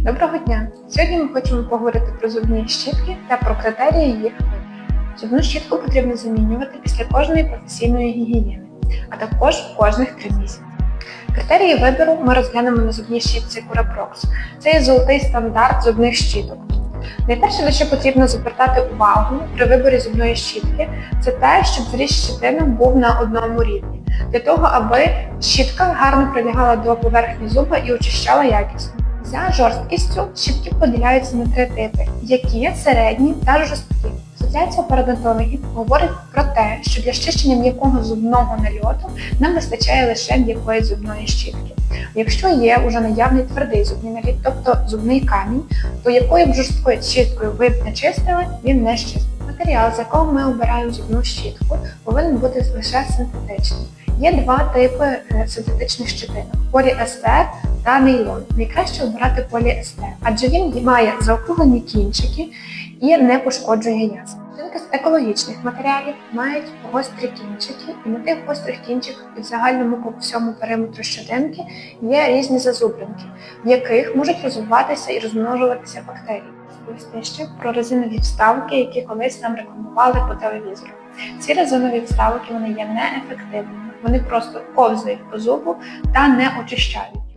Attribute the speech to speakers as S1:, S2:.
S1: Доброго дня! Сьогодні ми хочемо поговорити про зубні щітки та про критерії їх вибору. Зубну щітку потрібно замінювати після кожної професійної гігієни, а також кожних три місяці. Критерії вибору ми розглянемо на зубній щітці Curaprox. Це є золотий стандарт зубних щіток. Найперше, на що потрібно звертати увагу при виборі зубної щітки, це те, щоб зріз щетини був на одному рівні, для того, аби щітка гарно прилягала до поверхні зуба і очищала якісно. За жорсткістю щітки поділяються на три типи, які середні та жорсткі. Асоціація пародонтологів говорить про те, що для щищення м'якого зубного нальоту нам вистачає лише м'якої зубної щітки. Якщо є уже наявний твердий зубний наліт, тобто зубний камінь, то якою б жорсткою щіткою ви б не чистили, він не щистить. Матеріал, з якого ми обираємо зубну щітку, повинен бути лише синтетичним. Є два типи е, синтетичних щетинок поліестер та нейлон. Найкраще обирати поліестер, адже він має заокруглені кінчики і не пошкоджує ясен. Щетинки з екологічних матеріалів мають гострі кінчики, і на тих гострих кінчиках і в загальному по всьому периметру щетинки є різні зазубринки, в яких можуть розвиватися і розмножуватися бактерії. Розповісти ще про резинові вставки, які колись нам рекламували по телевізору. Ці резинові вставки вони є неефективними, вони просто ковзають по зубу та не очищають.